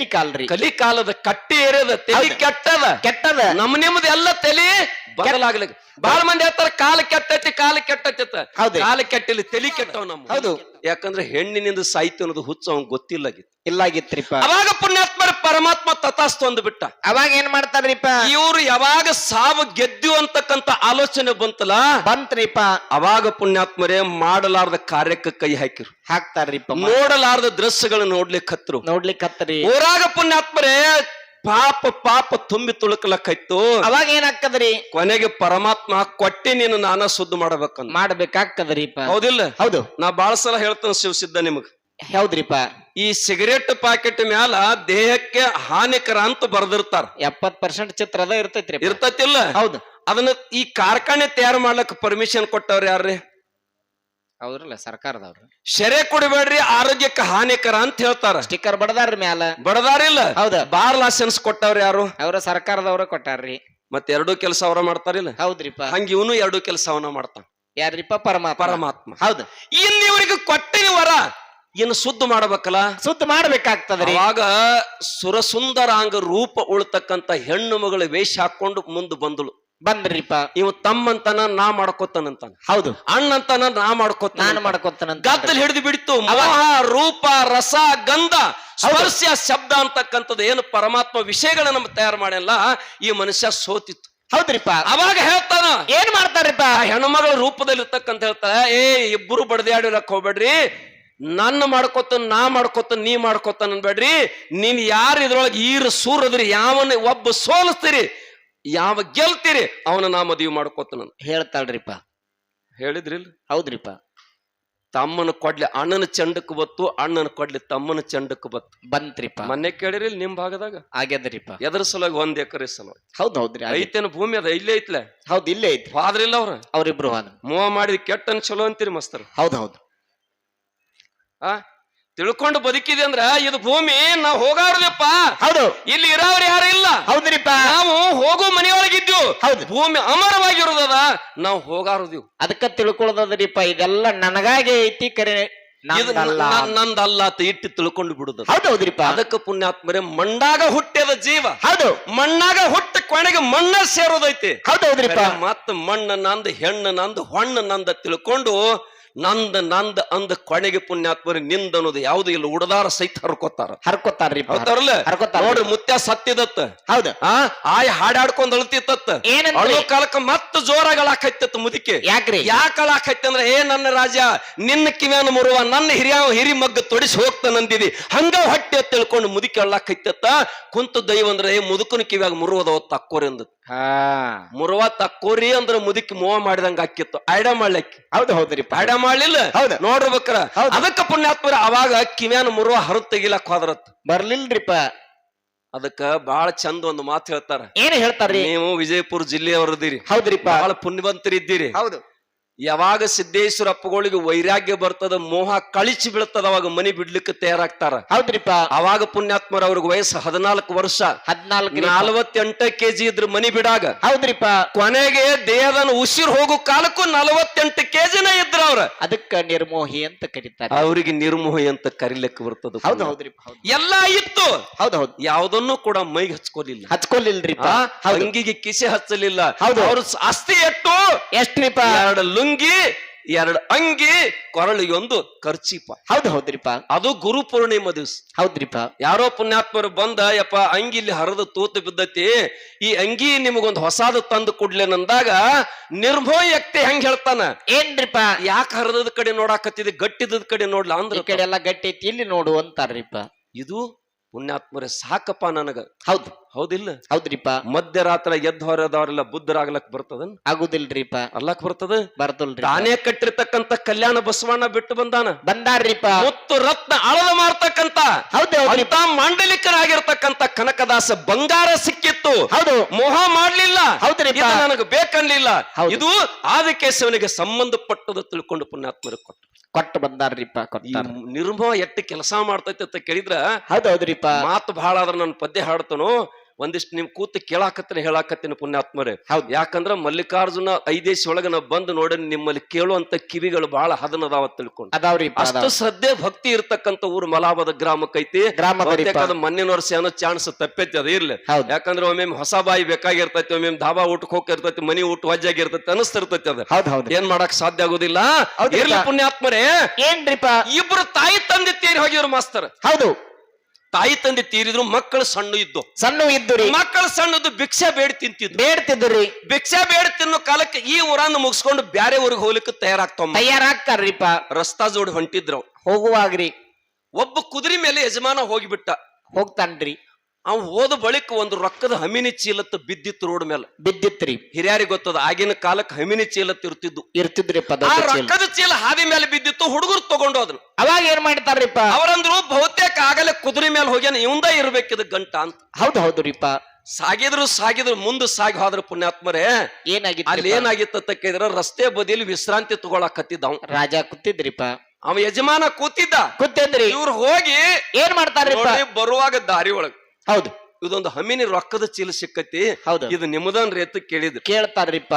ಕಲಿ ಕಾಲ್ರಿ ಕಲಿಕಾಲದ ಕಟ್ಟಿ ಏರಿಯದ ತಲಿ. ಕೆಟ್ಟದ. ಕೆಟ್ಟದ. ನಮ್ಮ ನಿಮ್ದು ಎಲ್ಲ ತಲಿ ಬದಲಾಗ್ಲಿಕ್ಕೆ ಬಹಳ ಮಂದಿ ಹೇಳ್ತಾರೆ ಕಾಲ ಕೆಟ್ಟೈತಿ ಕಾಲ ಕೆಟ್ಟೈತಿ ಅಂತ. ಹೌದು. ಕಾಲ ಕೆಟ್ಟಿಲ್ಲ ತಲಿ ಕೆಟ್ಟವ್ ನಮ್ಮ ಹೌದು. ಯಾಕಂದ್ರೆ ಹೆಣ್ಣಿನಿಂದ ಸಾಹಿತ್ಯ ಅನ್ನೋದು ಹುಚ್ಚ ಅವ್ನ್ ಗೊತ್ತಿಲ್ಲಾಗಿತ್ತು. ಇಲ್ಲಾಗಿತ್ರಿಪ್ಪ. ಅವಾಗ ಪುಣ್ಯಾತ್ಮರ ಪರಮಾತ್ಮ ತಥಾಸ್ತು ಅಂದ್ಬಿಟ್ಟ. ಅವಾಗ ಏನ್ ಮಾಡ್ತಾರ್ರಿಪ್ಪ ಇವ್ರು ಯಾವಾಗ ಸಾವು ಗೆದ್ದು ಅಂತಕ್ಕಂತ ಆಲೋಚನೆ ಬಂತಲ್ಲ? ಬಂತ್ರಿಪ್ಪ. ಅವಾಗ ಪುಣ್ಯಾತ್ಮರೇ ಮಾಡಲಾರ್ದ ಕಾರ್ಯಕ್ಕೆ ಕೈ ಹಾಕಿರು. ಹಾಕ್ತಾರ್ರಿಪ್ಪ. ನೋಡಲಾರ್ದ ದೃಶ್ಯಗಳು ನೋಡ್ಲಿಕ್ಕೆ ಹತ್ರು. ನೋಡ್ಲಿಕ್ಕೆ ಹತ್ತರಿ ಊರಾಗ ಪುಣ್ಯಾತ್ಮರೇ ಪಾಪ ಪಾಪ ತುಂಬಿ ತುಳುಕಲಕ್ಕಾಯ್ತು ಅವಾಗ ಏನಾಗ್ತದ್ರಿ? ಕೊನೆಗೆ ಪರಮಾತ್ಮ ಕೊಟ್ಟಿ ನೀನು ನಾನ ಶುದ್ಧ ಮಾಡ್ಬೇಕಂತ ಮಾಡ್ಬೇಕಾಗ್ತದ್ರಿ ಹೌದಿಲ್ಲ? ಹೌದು. ನಾ ಬಾಳ ಸಲ ಹೇಳ್ತೇನೆ ಶಿವಸಿದ್ಧ ನಿಮಗ್. ಹೌದ್ರಿಪ ಈ ಸಿಗರೇಟ್ ಪ್ಯಾಕೆಟ್ ಮ್ಯಾಲ ದೇಹಕ್ಕೆ ಹಾನಿಕರ ಅಂತ ಬರ್ದಿರ್ತಾರ. ಎಪ್ಪತ್ ಪರ್ಸೆಂಟ್ ಚಿತ್ರದ ಇರ್ತೈತ್ರಿ ಇರ್ತತಿಲ್ಲ? ಹೌದು. ಅದನ್ನ ಈ ಕಾರ್ಖಾನೆ ತಯಾರು ಮಾಡ್ಲಕ್ ಪರ್ಮಿಷನ್ ಕೊಟ್ಟವ್ರ ಯಾರ್ರಿ? ಹೌದ್ರಲ್ಲ ಸರ್ಕಾರದವ್ರು. ಶೆರೆ ಕುಡಿಬೇಡ್ರಿ ಆರೋಗ್ಯಕ್ಕೆ ಹಾನಿಕರ ಅಂತ ಹೇಳ್ತಾರ. ಸ್ಟಿಕ್ಕರ್ ಬಡದಾರ್ರಿ ಮ್ಯಾಲ. ಬಡದಾರಿಲ್ಲ. ಹೌದ. ಬಾರ್ ಲೈಸೆನ್ಸ್ ಕೊಟ್ಟವ್ರ ಯಾರು? ಅವ್ರ ಸರ್ಕಾರದವ್ರ ಕೊಟ್ಟಾರ್ರಿ. ಮತ್ತೆ ಎರಡೂ ಕೆಲಸ ಅವ್ರ ಮಾಡ್ತಾರಿಲ್ಲ? ಹೌದ್ರಿಪ್ಪ. ಹಂಗ ಇವನು ಎರಡೂ ಕೆಲಸ ಅವನ ಮಾಡ್ತಾನ. ಯಾರ್ರಿಪ್ಪ? ಪರಮಾತ್ಮ. ಪರಮಾತ್ಮ. ಹೌದು. ಇನ್ ಇವ್ರಿಗೆ ಕೊಟ್ಟಿನ ವರ ಇನ್ನು ಸುದ್ದು ಮಾಡ್ಬೇಕಲ್ಲ? ಸುತ್ತ ಮಾಡ್ಬೇಕಾಗ್ತದ್ರಿ. ಆಗ ಸುರಸುಂದರಾಂಗ ರೂಪ ಉಳ್ತಕ್ಕಂತ ಹೆಣ್ಣು ಮಗಳ ವೇಷ ಹಾಕೊಂಡು ಮುಂದೆ ಬಂದಳು. ಬಂದ್ರಿಪ್ಪ ಇವ್ ತಮ್ಮಂತನ ನಾ ಮಾಡ್ಕೋತಾನಂತಾನ. ಹೌದು. ಅಣ್ಣಂತನ ನಾ ಮಾಡ್ಕೋತ ನಾನು ಮಾಡ್ಕೋತಾನ ಗದ್ದಲ್ ಹಿಡಿದು ಬಿಡ್ತು ಮೋಹ ರೂಪ ರಸ ಗಂಧ ಸ್ಪರ್ಶ ಶಬ್ದ ಅಂತಕ್ಕಂಥದ್ದು ಏನು ಪರಮಾತ್ಮ ವಿಷಯಗಳನ್ನ ನಮ್ಮ ತಯಾರು ಮಾಡಲ್ಲ ಈ ಮನುಷ್ಯ ಸೋತಿತ್ತು. ಹೌದ್ರಿಪ್ಪ. ಅವಾಗ ಹೇಳ್ತಾನ ಏನ್ ಮಾಡ್ತಾರಿಪ್ಪ ಹೆಣ್ಮಗಳ ರೂಪದಲ್ಲಿ ಇರ್ತಕ್ಕಂತ ಹೇಳ್ತಾರೆ ಏ ಇಬ್ಬರು ಬಡದಾಡಿರಕ್ ಹೋಗ್ಬೇಡ್ರಿ. ನನ್ನ ಮಾಡ್ಕೊತ ನಾ ಮಾಡ್ಕೊತ ನೀ ಮಾಡ್ಕೊತ ಅನ್ಬೇಡ್ರಿ. ನೀನ್ ಯಾರು ಇದ್ರೊಳಗೆ ಈರು ಸೂರದ್ರಿ ಯಾವನ್ನ ಒಬ್ಬ ಸೋಲಿಸ್ತೀರಿ. ಯಾವ ಗೆಲ್ತೀರಿ ಅವನ ನಾ ಮದುವೆ ಮಾಡ್ಕೊತ ಹೇಳ್ತಾಳ್ರಿಪ್ಪ. ಹೇಳಿದ್ರಿಲ್? ಹೌದ್ರಿಪ್ಪ. ತಮ್ಮನ ಕೊಡ್ಲಿ ಅಣ್ಣನ ಚಂಡಕ್ ಬತ್ತು ಅಣ್ಣನ ಕೊಡ್ಲಿ ತಮ್ಮನ ಚಂಡಕ್ ಬತ್ತು. ಬಂತ್ರಿಪ್ಪ. ಮೊನ್ನೆ ಕೇಳಿರಿ ನಿಮ್ ಭಾಗದಾಗ? ಆಗ್ಯದ್ರಿಪ್ಪ. ಎದ್ರ ಸಲುವಾಗಿ ಒಂದ್ ಎಕರೆ ಸಲುವಾಗಿ. ಹೌದ್ ಹೌದ್ರಿ ಐತೆನ ಭೂಮಿ ಅದ ಇಲ್ಲೇ ಐತ್ಲೆ? ಹೌದ್ ಇಲ್ಲೇ ಐತಿ ಫಾದ್ರಿಲ್ಲ ಅವ್ರ? ಅವ್ರಿಬ್ರು ಹೋದ ಮೋಹ ಮಾಡಿದ ಕೆಟ್ಟನ್ ಚಲೋ ಅಂತೀರಿ ಮಸ್ತರ್. ಹೌದ್ ಹೌದು ಆ? ತಿಳ್ಕೊಂಡು ಬದುಕಿದೆ ಅಂದ್ರ ಇದು ಭೂಮಿ ನಾವು ಹೋಗಾರದಪ್ಪ ಹೌದು. ಇಲ್ಲಿ ಇರೋರು ಯಾರು ಇಲ್ಲ. ಹೌದ್ರಿಪ್ಪ. ನಾವು ಹೋಗೋ ಮನೆಯೊಳಗಿದ್ದು. ಹೌದು. ಭೂಮಿ ಅಮರವಾಗಿರೋದದ ನಾವು ಹೋಗಾರದಿವ್ ಅದಕ್ಕ ತಿಳ್ಕೊಳ್ಳೋದದ್ರಿಪ್ಪ ಇದೆಲ್ಲ ನನಗಾಗೆ ಐತಿ ಕರೆ. ಇದು ನಂದಲ್ಲ. ಅಂತ ಇಟ್ಟು ತಿಳ್ಕೊಂಡು ಬಿಡುದ. ಹೌದೌದ್ರಿಪ್ಪ ಅದಕ್ಕೆ ಪುಣ್ಯಾತ್ಮರೇ ಮಣ್ಣಾಗ ಹುಟ್ಟಿದ ಜೀವ. ಹೌದು. ಮಣ್ಣಾಗ ಹುಟ್ಟ ಕೊನೆಗೆ ಮಣ್ಣ ಸೇರೋದೈತಿ. ಹೌದೌದ್ರಿಪ್ಪ ಮತ್ತ ಮಣ್ಣ ನಂದ ಹೆಣ್ಣು ನಂದ ಹೊಣ್ಣ ನಂದ ತಿಳ್ಕೊಂಡು ನಂದ ನಂದ ಅಂದ ಕೊನೆಗೆ ಪುಣ್ಯಾತ್ಮರಿ ನಿಂದ ಅನ್ನೋದು ಯಾವ್ದು ಇಲ್ಲ ಉಡದಾರ ಸಹಿತ ಹರ್ಕೋತಾರ. ಹರ್ಕೋತಾರ್ರಿ ಹೌದಾರಲ್ಲ ಹರ್ಕೊತಾರ ನೋಡ್ರಿ ಮುತ್ಯ ಸತ್ತಿದತ್ತ. ಹೌದು. ಆ ಆಯ್ ಹಾಡಾಡ್ಕೊಂಡ್ ಅಳ್ತಿತ್ತ? ಅಳೋ ಕಾಲಕ್ಕ ಮತ್ತ ಜೋರಾಗಿ ಅಳಾಕೈತತ್ ಮುದಿಕೆ. ಯಾಕ್ರಿ? ಯಾಕೆ ಅಳಾಕೈತಿ ಅಂದ್ರೆ ಏ ನನ್ನ ರಾಜ ನಿನ್ನ ಕಿವ್ಯಾನ ಮುರುವ ನನ್ನ ಹಿರಿಯ ಹಿರಿ ಮಗ್ಗ ತೊಡಿಸಿ ಹೋಗ್ತಾನಂದಿದಿ ಹಂಗ ಹೊಟ್ಟೆ ತಿಳ್ಕೊಂಡು ಮುದಿಕೆ ಅಳ್ಳಾಕೈತತ್ತ ಕುಂತ ದೈವ ಅಂದ್ರೆ ಏ ಮುದುಕನ ಕಿವ್ಯಾಗ ಮುರುವುದವ ತಕ್ಕೋರಿ ಅಂದ ಹಾ. ಮುರುವ ತಕ್ಕೋರಿ ಅಂದ್ರ ಮುದುಕಿ ಮೋಹ ಮಾಡಿದಂಗ ಆಕಿತ್ತು ಐಡ ಮಾಡ್ಲಿಕ್ಕೆ. ಹೌದು ಹೌದ್ರಿ ಐಡ ಮಾಡ್ಲಿಲ್ಲ. ಹೌದು. ನೋಡ್ಬೇಕ್ರ ಹೌದು. ಅದಕ್ಕ ಪುಣ್ಯಾತ್ಮರ ಅವಾಗ ಕಿವ್ಯಾನ ಮುರುವ ಹರದ್ ತೆಗಿಲಕ್ ಹೋದ್ರತ್. ಬರ್ಲಿಲ್ರಿಪ್ಪ ಅದಕ್ಕ ಬಹಳ ಚಂದ ಒಂದು ಮಾತು ಹೇಳ್ತಾರ. ಏನ್ ಹೇಳ್ತಾರ್ರಿ? ನೀವು ವಿಜಯಪುರ ಜಿಲ್ಲೆಯವರದಿರಿ ಹೌದ್ರಿಪ್ಪ ಬಹಳ ಪುಣ್ಯವಂತರಿದ್ದೀರಿ. ಹೌದು. ಯಾವಾಗ ಸಿದ್ದೇಶ್ವರ ಅಪ್ಪಗಳಿಗೆ ವೈರಾಗ್ಯ ಬರ್ತದ ಮೋಹ ಕಳಿಸಿ ಬೀಳ್ತದ ಅವಾಗ ಮನಿ ಬಿಡ್ಲಿಕ್ಕೆ ತಯಾರಾಗ್ತಾರ. ಹೌದ್ರಿಪ್ಪ. ಅವಾಗ ಪುಣ್ಯಾತ್ಮರ ಅವ್ರಿಗೆ ವಯಸ್ಸು ಹದಿನಾಲ್ಕು ವರ್ಷ. ಹದಿನಾಲ್ಕು ನಲವತ್ತೆಂಟ ಕೆಜಿ ಇದ್ರ ಮನಿ ಬಿಡಾಗ. ಹೌದ್ರಿಪ್ಪ. ಕೊನೆಗೆ ದೇಹದನ್ನ ಉಸಿರು ಹೋಗೋ ಕಾಲಕ್ಕೂ ನಲವತ್ತೆಂಟು ಕೆಜಿನ ಇದ್ರ ಅವ್ರ ಅದಕ್ಕ ನಿರ್ಮೋಹಿ ಅಂತ ಕರೀತಾರೆ. ಅವರಿಗೆ ನಿರ್ಮೋಹಿ ಅಂತ ಕರಿಲಿಕ್ಕೆ ಬರ್ತದ ಹೌದು ಹೌದ್ರಿ ಹೌದು. ಎಲ್ಲ ಇತ್ತು. ಹೌದು ಹೌದು. ಯಾವ್ದನ್ನು ಕೂಡ ಮೈಗೆ ಹಚ್ಕೊಲಿಲ್ಲ. ಹೌದು. ಅಂಗಿಗೆ ಕಿಸೆ ಹಚ್ಚಲಿಲ್ಲ. ಹೌದು. ಅವ್ರ ಆಸ್ತಿ ಎಷ್ಟು ಎಷ್ಟ್ರಿಪ್ಪ ಎರಡು ಲುಂಗಿ ಎರಡು ಅಂಗಿ ಕೊರಳಿಗೊಂದು ಖರ್ಚಿಪ ಹೌದು ಹೌದ್ರಿಪ ಅದು ಗುರು ಪೂರ್ಣಿಮಾ ದಿವ್ಸ. ಹೌದ್ರಿಪ ಯಾರೋ ಪುಣ್ಯಾತ್ಮರು ಬಂದ ಯಪ್ಪ ಅಂಗಿ ಇಲ್ಲಿ ಹರಿದು ತೂತು ಬಿದ್ದತಿ ಈ ಅಂಗಿ ನಿಮಗೊಂದು ಹೊಸಾದು ತಂದು ಕೊಡ್ಲೇನಂದಾಗ ನಿರ್ಭಯಕ್ತಿ ಹೆಂಗ್ ಹೇಳ್ತಾನ? ಏನ್ರಿಪ ಯಾಕೆ ಹರಿದ ಕಡೆ ನೋಡಾಕತ್ತಿದೆ ಗಟ್ಟಿದ ಕಡೆ ನೋಡ್ಲಾ ಈ ಅಂದ್ರ ಕಡೆ ಎಲ್ಲಾ ಗಟ್ಟಿ ಐತಿ ಇಲ್ಲಿ ನೋಡು ಅಂತಾರ್ರಿಪ್ಪ. ಇದು ಪುಣ್ಯಾತ್ಮರೇ ಸಾಕಪ್ಪ ನನಗ. ಹೌದು. ಹೌದಿಲ್ಲ? ಹೌದ್ರಿಪ್ಪ. ಮಧ್ಯರಾತ್ರ ಎದ್ದು ಹೊರದವರೆಲ್ಲ ಬುದ್ಧರಾಗ್ಲಕ್ ಬರ್ತದ ಆಗುದಿಲ್ರಿಪ್ಪ. ಅಲ್ಲಕ್ ಬರ್ತದ? ಬರ್ತಲ್ರಿ ತಾನೇ ಕಟ್ಟಿರ್ತಕ್ಕಂತ ಕಲ್ಯಾಣ ಬಸವಣ್ಣ ಬಿಟ್ಟು ಬಂದಾನ? ಬಂದಾರ್ರಿಪ್ಪ. ಮುತ್ತು ರತ್ನ ಅಳದ ಮಾಡ್ತಕ್ಕಂತ ಹೌದು ಅಂತ ಮಾಂಡಲಿಕರಾಗಿರ್ತಕ್ಕಂತ ಕನಕದಾಸ ಬಂಗಾರ ಸಿಕ್ಕಿತ್ತು. ಹೌದು. ಮೋಹ ಮಾಡ್ಲಿಲ್ಲ. ಹೌದ್ರಿ ನನಗ ನನಗೆ ಬೇಕನ್ಲಿಲ್ಲ. ಇದು ಆದಿಕೇಶವನಿಗೆ ಸಂಬಂಧಪಟ್ಟದ ತಿಳ್ಕೊಂಡು ಪುಣ್ಯಾತ್ಮರು ಕೊಟ್ಟು ಕೊಟ್ಟು ಬಂದಾರ್ರಿಪ್ಪ ಈ ಕೊಟ್ಟಾರ. ನಿರ್ಮೋಹ ಎಟ್ಟು ಕೆಲಸ ಮಾಡ್ತೈತೆ ಅಂತ ಕೇಳಿದ್ರ ಹೌದೌದ್ರಿಪ್ಪ ಮಾತು ಬಹಳ ಆದ್ರ ನಾನು ಪದ್ಯ ಹಾಡ್ತಾನೋ ಒಂದಿಷ್ಟು ನಿಮ್ ಕೂತು ಕೇಳಾಕತ್ತೇನೆ ಹೇಳಾಕತ್ತೇನೆ ಪುಣ್ಯಾತ್ಮರೇ. ಹೌದು. ಯಾಕಂದ್ರ ಮಲ್ಲಿಕಾರ್ಜುನ ಐದೇಶಿ ಒಳಗ ನಾ ಬಂದು ನೋಡಿ ನಿಮ್ಮಲ್ಲಿ ಕೇಳುವಂತ ಕಿವಿಗಳು ಬಹಳ ಹದನದಾವ ತಿಳ್ಕೊಂಡು. ಅದಾವ್ರಿ ಅಷ್ಟು ಸದ್ಯ ಶ್ರದ್ಧೆ ಭಕ್ತಿ ಇರತಕ್ಕಂತ ಊರು ಮಲಾಬದ ಗ್ರಾಮಕ್ಕೈತಿ. ಅದು ಮಣ್ಣಿನ ವರ್ಷ ಏನೋ ಚಾನ್ಸ್ ತಪ್ಪೈತಿ ಅದ ಇರ್ಲಿ. ಯಾಕಂದ್ರೆ ಒಮ್ಮೆ ಹೊಸ ಬಾಯಿ ಬೇಕಾಗಿರ್ತೈತಿ ಒಮ್ಮೆ ಧಾಬಾ ಊಟಕ್ಕೆ ಹೋಗಿರ್ತೈತಿ ಮನಿ ಊಟ ವಜ್ಜಾಗಿರ್ತೈತಿ ಅನಿಸ್ತಿರ್ತೈತಿ ಅದ. ಹೌದ್ ಏನ್ ಮಾಡಕ್ ಸಾಧ್ಯ ಆಗುದಿಲ್ಲ. ಇರ್ಲಿ ಪುಣ್ಯಾತ್ಮರೇ. ಏನ್ರಿಪ್ಪ? ಇಬ್ರು ತಾಯಿ ತಂದೆ ತೀರಿ ಹೋಗಿದ್ರು ಮಾಸ್ತರ್. ಹೌದು. ತಾಯಿ ತಂದೆ ತೀರಿದ್ರು ಮಕ್ಕಳು ಸಣ್ಣ ಇದ್ದು. ಸಣ್ಣ ಇದ್ದುರಿ ಮಕ್ಕಳು ಸಣ್ಣದು ಭಿಕ್ಷೆ ಬೇಡಿ ತಿಂತಿದ್ರು. ಬೇಡ್ತಿದ್ರಿ ಭಿಕ್ಷೆ ಬೇಡ ತಿನ್ನೋ ಕಾಲಕ್ಕೆ ಈ ಊರನ್ನು ಮುಗಿಸ್ಕೊಂಡು ಬ್ಯಾರೆ ಊರಿಗೆ ಹೋಗ್ಲಿಕ್ಕೆ ತಯಾರಾಗ್ತಾವ ತಯಾರಾಗ್ತಾರ್ರಿಪ್ಪ. ರಸ್ತಾ ಜೋಡಿ ಹೊಂಟಿದ್ರು ಹೋಗುವಾಗ್ರಿ. ಒಬ್ಬ ಕುದುರೆ ಮೇಲೆ ಯಜಮಾನ ಹೋಗಿಬಿಟ್ಟ. ಹೋಗ್ತಾನ್ರಿ. ಅವ್ ಹೋದ ಬಳಿಕ ಒಂದು ರೊಕ್ಕದ ಹಮಿನಿ ಚೀಲತ್ತು ಬಿದ್ದಿತ್ತು ರೋಡ್ ಮೇಲೆ. ಬಿದ್ದಿತ್ರಿ. ಹಿರಿಯರಿಗೆ ಗೊತ್ತದ ಆಗಿನ ಕಾಲಕ್ಕೆ ಹಮಿನಿ ಚೀಲತ್ತು ಇರ್ತಿದ್ದು ಇರ್ತಿದ್ರಿ ಆ. ರೊಕ್ಕದ ಚೀಲ ಹಾದಿ ಮೇಲೆ ಬಿದ್ದಿತ್ತು ಹುಡುಗರು ತಗೊಂಡು ಅದನ್ನ ಅವಾಗ ಏನ್ ಮಾಡ್ತಾರ್ರಿಪ್ಪ ಅವರಂದ್ರು ಬಹುತೇಕ ಆಗಲೇ ಕುದುರೆ ಮೇಲೆ ಹೋಗ್ಯಾನ ಇವಂದ ಇರ್ಬೇಕಿದ ಗಂಟ ಅಂತ. ಹೌದು ಹೌದ್ರಿಪ್ಪ. ಸಾಗಿದ್ರು ಸಾಗಿದ್ರು ಮುಂದೆ ಸಾಗಿ ಹೋದ್ರ ಪುಣ್ಯಾತ್ಮರೇ. ಅಲ್ಲಿ ಏನಾಗಿತ್ತು ಏನಾಗಿತ್ತ ಕೇಳಿದ್ರ ರಸ್ತೆ ಬದಿಯಲ್ಲಿ ವಿಶ್ರಾಂತಿ ತಗೊಳಕತ್ತಿದ್ದ ಹತ್ತಿದ್ದ ರಾಜ ಕೂತಿದ್ರಿಪ್ಪ. ಅವ ಯಜಮಾನ ಕೂತಿದ್ದ. ಕೂತಿದ್ರಿ. ಇವ್ರು ಹೋಗಿ ಏನ್ ಮಾಡ್ತಾರ್ರಿ ಬರುವಾಗ ದಾರಿ ಒಳಗ್. ಹೌದು. ಇದೊಂದು ಹಮ್ಮಿನ ರೊಕ್ಕದ ಚೀಲ ಸಿಕ್ಕತಿ. ಹೌದು. ಇದು ನಿಮ್ಮದನ್ರಿ ಎತ್ತು ಕೇಳಿದ್ರು. ಕೇಳ್ತಾರ್ರಿಪ್ಪ.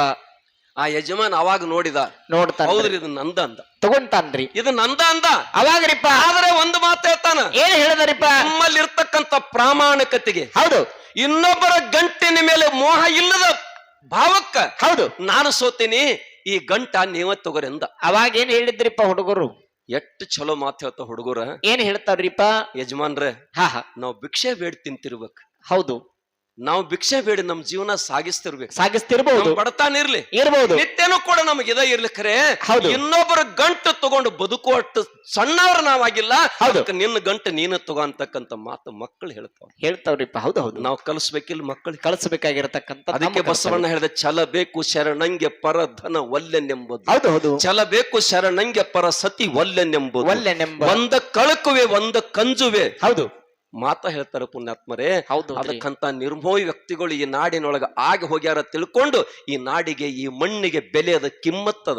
ಆ ಯಜಮಾನ್ ಅವಾಗ ನೋಡಿದ. ನೋಡ್ತಾ ಹೌದ್ರಿ ಇದು ನಂದ ಅಂದ. ತಗೊಂತಾನ್ರಿ. ಇದು ನಂದ ಅಂದ. ಅವಾಗ್ರಿಪ್ಪ. ಆದ್ರೆ ಒಂದು ಮಾತು ಹೇಳ್ತಾನ. ಏನ್ ಹೇಳಿದ್ರಿಪ್ಪ? ನಮ್ಮಲ್ಲಿ ಇರ್ತಕ್ಕಂತ ಪ್ರಾಮಾಣಿಕತೆಗೆ ಹೌದು. ಇನ್ನೊಬ್ಬರ ಗಂಟಿನ ಮೇಲೆ ಮೋಹ ಇಲ್ಲದ ಭಾವಕ್ಕ ಹೌದು. ನಾನು ಸೋತೀನಿ ಈ ಗಂಟ ನೀವ ತಗೋರಿ ಅಂದ. ಅವಾಗ ಏನ್ ಹೇಳಿದ್ರಿಪ್ಪ ಹುಡುಗರು? ಎಷ್ಟು ಚಲೋ ಮಾತು ಹೇಳ್ತ ಹುಡುಗರ? ಏನ್ ಹೇಳ್ತಾರ್ರಿಪ್ಪ? ಯಜಮಾನ್ರ ಹಾ ಹಾ. ನಾವು ಭಿಕ್ಷೆ ಬೇಡ್ ತಿಂತಿರ್ಬೇಕು. ಹೌದು. ನಾವು ಭಿಕ್ಷೆ ಬೇಡಿ ನಮ್ ಜೀವನ ಸಾಗಿಸ್ತಿರ್ಬೇಕು. ಸಾಗಿಸ್ತಿರ್ಬೋದು. ಬಡತಾನ ಇರ್ಲಿ. ಇರಬಹುದು ನಿತ್ಯನೂ ಕೂಡ ನಮಗೆ ಇದ ಇರ್ಲಿ ಖರೆ. ಇನ್ನೊಬ್ಬರ ಗಂಟು ತಗೊಂಡು ಬದುಕುವಷ್ಟು ಸಣ್ಣವ್ರ ನಾವಾಗಿಲ್ಲ. ಅದಕ್ಕೆ ನಿನ್ನ ಗಂಟು ನೀನು ತಗೋ ಅಂತಕ್ಕಂತ ಮಾತು ಮಕ್ಕಳು ಹೇಳ್ತಾವ ಹೇಳ್ತಾವ್ರಿಪ್ಪ ಹೌದು ಹೌದು. ನಾವು ಕಲಿಸ್ಬೇಕಿಲ್ಲ ಮಕ್ಕಳು ಕಲಿಸಬೇಕಾಗಿರತಕ್ಕಂತ ಅದಕ್ಕೆ ಬಸವಣ್ಣ ಹೇಳಿದ ಛಲ ಬೇಕು ಶರಣಂಗೆ ಪರ ಧನ ಒಲ್ಲೆನೆಂಬುದು ಹೌದು ಹೌದು. ಛಲ ಬೇಕು ಶರಣಂಗೆ ಪರ ಸತಿ ಒಲ್ಲೆನೆಂಬುದು ಒಲ್ಲೆನೆಂಬ ನೆಂಬ ಒಂದ ಕಳಕುವೆ ಒಂದ ಕಂಜುವೆ. ಹೌದು. ಮಾತ ಹೇಳ್ತಾರೆ ಪುಣ್ಯಾತ್ಮರೇ. ಹೌದು. ಅದಕ್ಕಂತ ನಿರ್ಮೋಹಿ ವ್ಯಕ್ತಿಗಳು ಈ ನಾಡಿನೊಳಗ ಆಗಿ ಹೋಗ್ಯಾರ ತಿಳ್ಕೊಂಡು ಈ ನಾಡಿಗೆ ಈ ಮಣ್ಣಿಗೆ ಬೆಲೆ ಅದ ಕಿಮ್ಮತ್ತದ.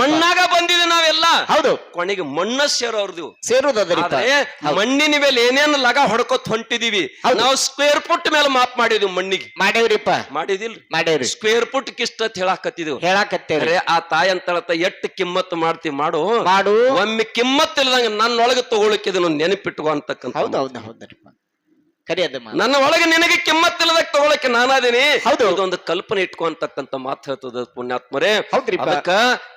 ಮಣ್ಣಾಗ ಬಂದಿದೆ ನಾವೆಲ್ಲ. ಹೌದು. ಕೊನೆಗೆ ಮಣ್ಣ ಸೇರೋರ್ದು ಸೇರೋದ್ರೆ ಮಣ್ಣಿನ ಮೇಲೆ ಏನೇನು ಲಗ ಹೊಡ್ಕೊತ್ ಹೊಂಟಿದೀವಿ ಹೌದು. ನಾವು ಸ್ಕ್ವೇರ್ ಫುಟ್ ಮೇಲೆ ಮಾಪ್ ಮಾಡಿದ್ವಿ ಮಣ್ಣಿಗೆ. ಮಾಡೇವ್ರಿಪ್ಪ ಮಾಡಿದಿಲ್ ಮಾಡೇವ್ರಿ. ಸ್ಕ್ವೇರ್ ಫುಟ್ ಕಿಷ್ಟ ಅಂತ ಹೇಳಾಕತ್ತಿದ್ವಿ. ಹೇಳಾಕತ್ತೇವ್ರಿ. ಆ ತಾಯಿ ಅಂತಳತ್ತ ಎಟ್ಟು ಕಿಮ್ಮತ್ ಮಾಡ್ತಿ ಮಾಡು. ಮಾಡು. ಒಮ್ಮೆ ಕಿಮ್ಮತ್ ಇಲ್ಲದಂಗ ನನ್ನೊಳಗೆ ತಗೊಳಕ್ಕೆ ಇದನ್ನು ನೆನಪಿಟ್ಟುಕೋ ಅಂತಕ್ಕಂಥ ಹೌದು ಹೌದು ಹೌದರಿಪ್ಪ ಕರಿ ಅದ ಮಾತು. ನನ್ನ ಒಳಗೆ ನಿನಗೆ ಕೆಮ್ಮತ್ತಿಲ್ಲದಾಗ ತಗೊಳಕ್ಕೆ ನಾನಾದೀನಿ. ಒಂದು ಇದೊಂದು ಕಲ್ಪನೆ ಇಟ್ಕೊಂತಕ್ಕಂತ ಮಾತು ಹೇಳ್ತದ ಪುಣ್ಯಾತ್ಮರೇ. ಅದಕ್ಕ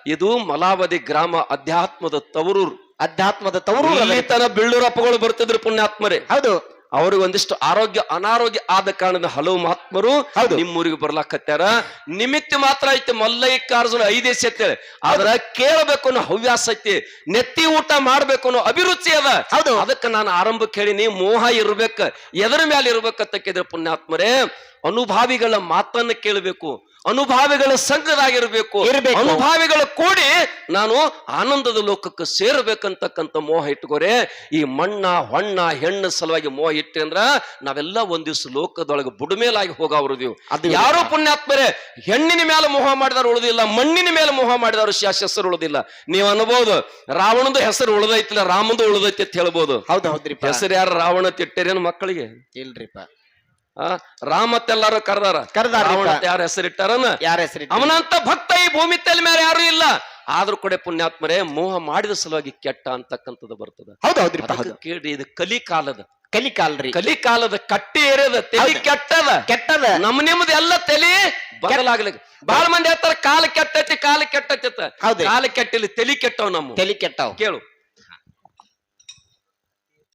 ಇದು ಮಲಾವದಿ ಗ್ರಾಮ ಅಧ್ಯಾತ್ಮದ ತವರೂರು. ಅಧ್ಯಾತ್ಮದ ತವರು ತನ ಬೀಳೂರಪ್ಪಗಳು ಬರ್ತಿದ್ರು ಪುಣ್ಯಾತ್ಮರೇ. ಹೌದು. ಅವ್ರಿಗೆ ಒಂದಿಷ್ಟು ಆರೋಗ್ಯ ಅನಾರೋಗ್ಯ ಆದ ಕಾರಣದ ಹಲವು ಮಹಾತ್ಮರು. ನಿಮ್ಮೂರಿಗೆ ಬರ್ಲಾಕತ್ಯಾರ ನಿಮಿತ್ತ ಮಾತ್ರ ಐತಿ ಮಲ್ಲೈಕಾರ್ಜುನ ಐದೇಸಿ ಅಂತೇಳಿ. ಆದ್ರ ಕೇಳಬೇಕು ಅನ್ನೋ ಹವ್ಯಾಸ ಐತಿ. ನೆತ್ತಿ ಊಟ ಮಾಡ್ಬೇಕು ಅನ್ನೋ ಅಭಿರುಚಿ ಅದ. ಹೌದು. ಅದಕ್ಕೆ ನಾನು ಆರಂಭಕ್ಕೆ ಹೇಳಿನಿ ಮೋಹ ಇರ್ಬೇಕ ಎದರ ಮೇಲೆ ಇರ್ಬೇಕಂತ ಕೇಳಿದ್ರೆ ಪುಣ್ಯಾತ್ಮರೇ. ಅನುಭಾವಿಗಳ ಮಾತನ್ನ ಕೇಳಬೇಕು. ಅನುಭಾವಿಗಳ ಸಂಘದಾಗಿರ್ಬೇಕು. ಅನುಭಾವಿಗಳ ಕೂಡಿ ನಾನು ಆನಂದದ ಲೋಕಕ್ಕೆ ಸೇರಬೇಕಂತಕ್ಕಂಥ ಮೋಹ ಇಟ್ಕೋರೆ. ಈ ಮಣ್ಣ ಹೊಣ್ಣ ಹೆಣ್ಣು ಸಲುವಾಗಿ ಮೋಹ ಇಟ್ಟೆ ಅಂದ್ರ ನಾವೆಲ್ಲ ಒಂದ್ ದಿವ್ಸ ಲೋಕದೊಳಗೆ ಬುಡಮೇಲಾಗಿ ಹೋಗಾವ್ರದೀವ್ ಅದು ಯಾರೋ ಪುಣ್ಯಾತ್ಮರೇ? ಹೆಣ್ಣಿನ ಮೇಲೆ ಮೋಹ ಮಾಡಿದವರು ಉಳಿದಿಲ್ಲ ಮಣ್ಣಿನ ಮೇಲೆ ಮೋಹ ಮಾಡಿದವರು ಹೆಸರು ಉಳಿದಿಲ್ಲ. ನೀವು ಅನ್ಬೋದು ರಾವಣದ ಹೆಸರು ಉಳಿದೈತಿಲ್ಲ ರಾಮಂದು ಉಳಿದೈತಿ ಅಂತ ಹೇಳ್ಬೋದು. ಹೌದು ಹೌದ್ರಿ ಹೆಸರು ಯಾರು ರಾವಣ ತಿಟ್ಟೇರೇನು ಮಕ್ಕಳಿಗೆ? ಇಲ್ರಿಪ್ಪ. ಆ ರಾಮತ್ತೆಲ್ಲಾರು ಕರೆದಾರ. ಕರೆದಾರ ಯಾರ ಹೆಸರಿಟ್ಟಾರನ? ಯಾರ ಹೆಸರಿ ಅವನಂತ ಭಕ್ತ ಈ ಭೂಮಿ ತಲೆ ಮೇಲೆ ಯಾರು ಇಲ್ಲ. ಆದ್ರೂ ಕೂಡ ಪುಣ್ಯಾತ್ಮರೇ ಮೋಹ ಮಾಡಿದ ಸಲುವಾಗಿ ಕೆಟ್ಟ ಅಂತಕ್ಕಂಥದ್ದು ಬರ್ತದ. ಹೌದು ಹೌದ್ರಿಪ್ಪ ಹೌದು. ಅದಕ್ಕೆ ಕೇಳಿ ಇದು ಕಲಿ ಕಾಲದ ಕಲಿ ಕಾಲ್ರಿ ಕಲಿ ಕಾಲದ ಕಟ್ಟಿ ಏರಿಯದ ತಲೆ. ಕೆಟ್ಟದ. ಕೆಟ್ಟದ. ನಮ್ ನಿಮ್ದ ಎಲ್ಲ ತಲೆ ಬದಲಾಗ್ಲಿ. ಬಹಳ ಮಂದಿ ಹೇಳ್ತಾರ ಕಾಲ ಕೆಟ್ಟತಿ ಕಾಲ ಕೆಟ್ಟೈತಿ. ಕಾಲ ಕೆಟ್ಟಿಲ್ಲ ತಲಿ ಕೆಟ್ಟವ್ ನಮ್ಮ. ತಲಿ ಕೆಟ್ಟವ್. ಕೇಳು.